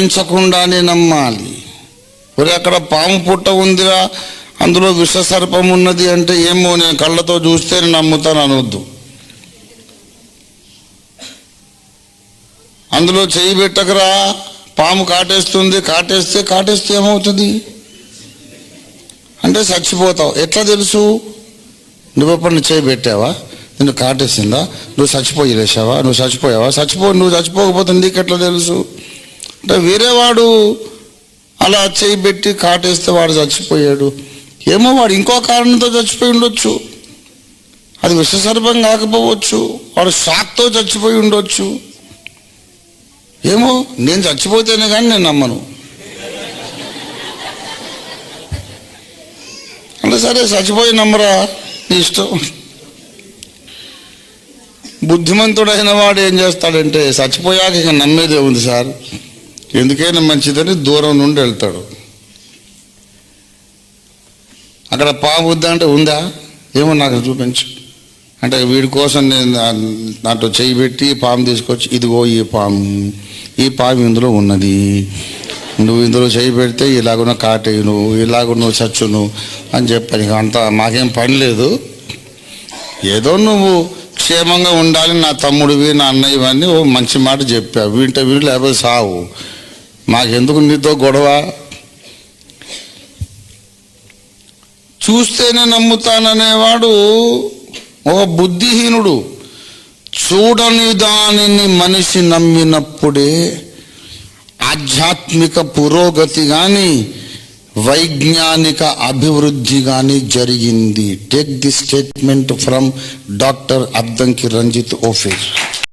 పెంచకుండానే నమ్మాలి. మరి అక్కడ పాము పుట్ట ఉందిరా అందులో విషసర్పం ఉన్నది అంటే ఏమో నేను కళ్ళతో చూస్తే నమ్ముతాను అనొద్దు అందులో చేయి పెట్టకరా పాము కాటేస్తుంది కాటేస్తే కాటేస్తే ఏమవుతుంది? అంటే చచ్చిపోతావు. ఎట్లా తెలుసు? నువ్వు ఎప్పుడు చేయి పెట్టావా? నిన్ను కాటేసిందా? నువ్వు చచ్చిపోయి లేసావా నువ్వు చచ్చిపోయావా? చచ్చిపో నువ్వు చచ్చిపోకపోతే నీకు ఎట్లా తెలుసు? అంటే వేరేవాడు అలా చేయి పెట్టి కాటేస్తే వాడు చచ్చిపోయాడు. ఏమో వాడు ఇంకో కారణంతో చచ్చిపోయి ఉండొచ్చు. అది విషసర్పం కాకపోవచ్చు. వాడు షాక్తో చచ్చిపోయి ఉండొచ్చు. ఏమో నేను చచ్చిపోతేనే కానీ నేను నమ్మను. అంటే సరే చచ్చిపోయి నమ్మరా? నీ ఇష్టం. బుద్ధిమంతుడైన వాడు ఏం చేస్తాడంటే చచ్చిపోయాక ఇక నమ్మేదే ఉంది సార్. ఎందుకైనా మంచిదని దూరం నుండి వెళ్తాడు. అక్కడ పాము ఉందా అంటే ఉందా? ఏమో నాకు చూపించు. అంటే వీడి కోసం నేను దాంట్లో చేయి పెట్టి పాము తీసుకొచ్చి ఇదిగో ఈ పాము ఈ పాము ఇందులో ఉన్నది. నువ్వు ఇందులో చేయి పెడితే ఇలాగున్న కాటేయును నువ్వు నువ్వు చచ్చును అని చెప్పాను. అంత మాకేం పని లేదు. ఏదో నువ్వు క్షేమంగా ఉండాలి నా తమ్ముడివి నా అన్నయ్యవన్నీ ఓ మంచి మాట చెప్పావు. వింటే వీడు లేకపోతే సావు. మాకెందుకు నీతో గొడవ? చూస్తేనే నమ్ముతాననేవాడు ఒక బుద్ధిహీనుడు. చూడని దానిని మనిషి నమ్మినప్పుడే ఆధ్యాత్మిక పురోగతి కానీ వైజ్ఞానిక అభివృద్ధి కానీ జరిగింది. Take the statement from doctor Addanki Ranjith Ophir